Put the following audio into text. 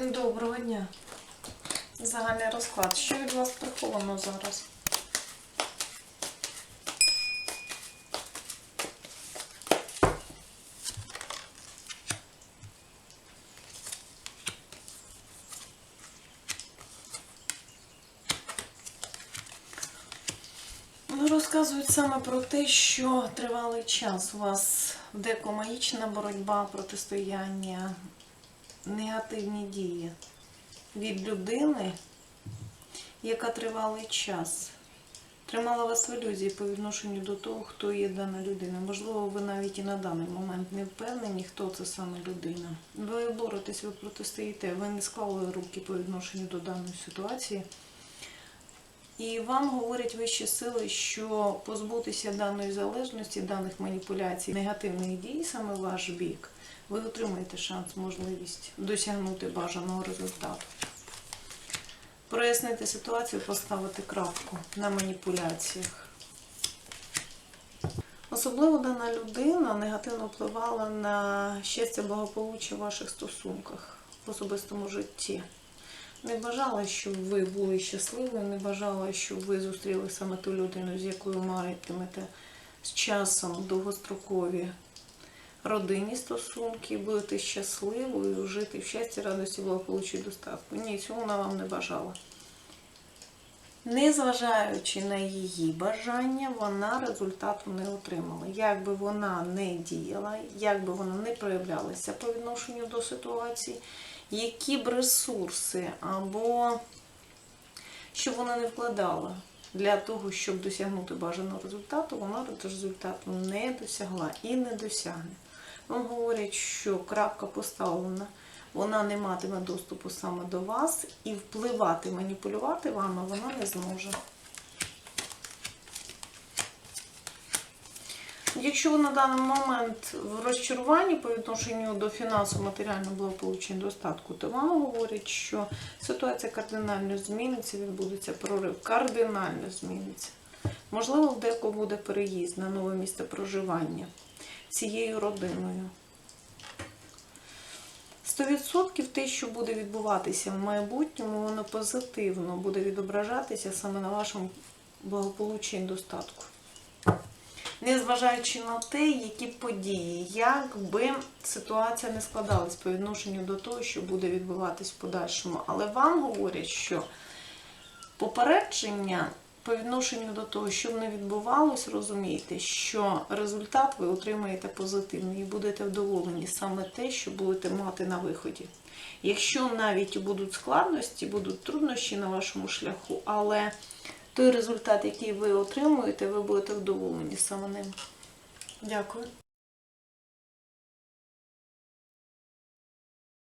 Доброго дня. Загальний розклад. Що від вас приховано зараз? Ну, розказують саме про те, що тривалий час у вас декомагічна боротьба, протистояння, негативні дії від людини, яка тривалий час тримала вас в ілюзії по відношенню до того, хто є дана людина. Можливо, ви навіть і на даний момент не впевнені, хто це саме людина. Ви боретесь, ви протистоїте, ви не склали руки по відношенню до даної ситуації. І вам говорять вищі сили, що позбутися даної залежності, даних маніпуляцій, негативних дій саме ваш бік, ви отримаєте шанс, можливість досягнути бажаного результату. Прояснити ситуацію, поставити крапку на маніпуляціях. Особливо дана людина негативно впливала на щастя благополуччя в ваших стосунках в особистому житті. Не бажала, щоб ви були щасливі, не бажала, щоб ви зустріли саме ту людину, з якою матимете з часом довгострокові родинні стосунки, будете щасливою, жити в щасті, радості, благополуччі і достатку. Ні, цього вона вам не бажала. Незважаючи на її бажання, вона результату не отримала. Як би вона не діяла, як би вона не проявлялася по відношенню до ситуації, які б ресурси або що вона не вкладала для того, щоб досягнути бажаного результату, вона результату не досягла і не досягне. Вам говорять, що крапка поставлена, вона не матиме доступу саме до вас і впливати, маніпулювати вами вона не зможе. Якщо ви на даний момент в розчаруванні по відношенню до фінансово матеріального благополуччя і достатку, то вам говорять, що ситуація кардинально зміниться, відбудеться прорив, кардинально зміниться. Можливо, в деко буде переїзд на нове місце проживання цією родиною. 100% те, що буде відбуватися в майбутньому, воно позитивно буде відображатися саме на вашому благополуччі і достатку. Незважаючи на те, які події, як би ситуація не складалась по відношенню до того, що буде відбуватись в подальшому. Але вам говорять, що попередження по відношенню до того, що не відбувалось, розумієте, що результат ви отримаєте позитивний і будете вдоволені саме те, що будете мати на виході. Якщо навіть будуть складності, будуть труднощі на вашому шляху, але той результат, який ви отримуєте, ви будете вдоволені саме ним. Дякую.